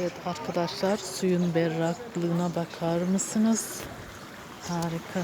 Evet arkadaşlar suyun berraklığına bakar mısınız? Harika.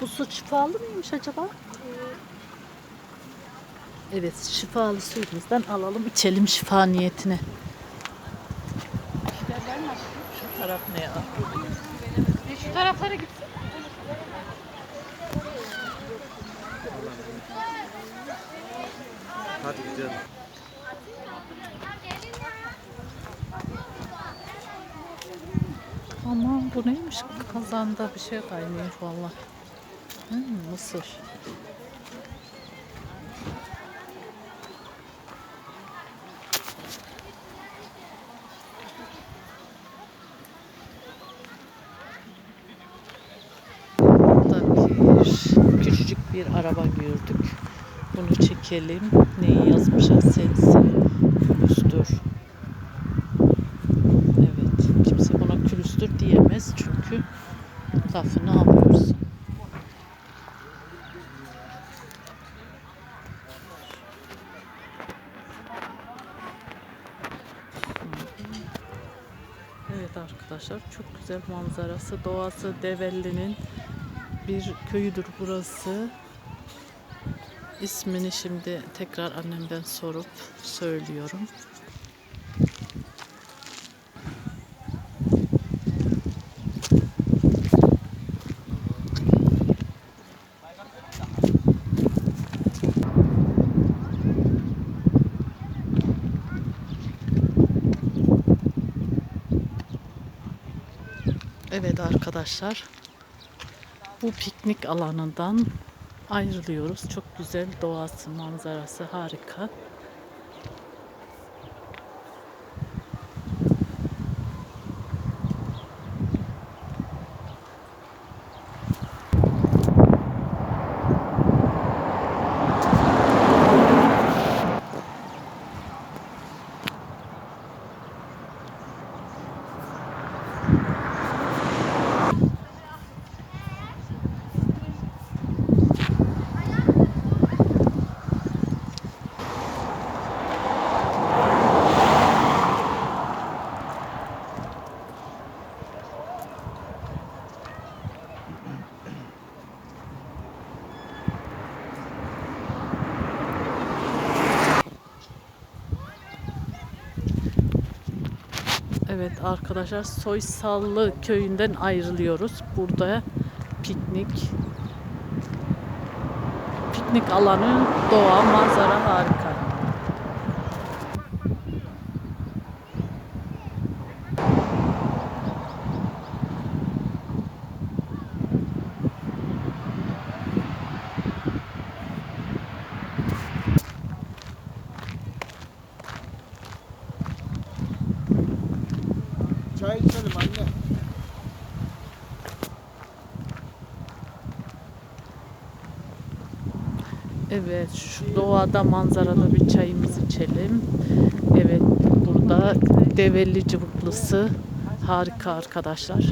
Bu su şifalı mıymış acaba? Evet şifalı suyumuzdan alalım içelim şifa niyetine. Taraf ne ya? Şu taraflara gitsin. Hadi gidelim. Aman bu neymiş? Kazanda bir şey kaynıyor valla. Hmm, mısır. Burada bir küçücük bir araba gördük. Bunu çekelim. Neyi yazmışlar? Sensin. Külüstür. Evet. Kimse buna külüstür diyemez çünkü lafını alıyoruz. Evet arkadaşlar çok güzel manzarası, doğası Develi'nin bir köyüdür burası. İsmini şimdi tekrar annemden sorup söylüyorum. Evet arkadaşlar. Bu piknik alanından ayrılıyoruz. Çok güzel doğası, manzarası harika. Evet arkadaşlar Soysallı köyünden ayrılıyoruz. Burada piknik piknik alanı, doğa, manzara harika. Evet, şu doğada manzaralı bir çayımızı içelim. Evet, burada Develi cıvıklısı harika arkadaşlar.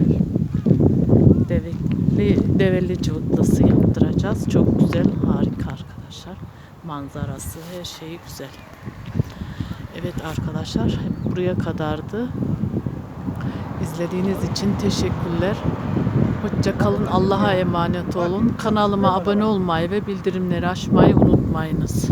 Develi, Develi cıvıklısı yaptıracağız. Çok güzel, harika arkadaşlar. Manzarası, her şeyi güzel. Evet arkadaşlar, buraya kadardı. İzlediğiniz için teşekkürler. Hoşça kalın. Allah'a emanet olun. Kanalıma abone olmayı ve bildirimleri açmayı unutmayınız.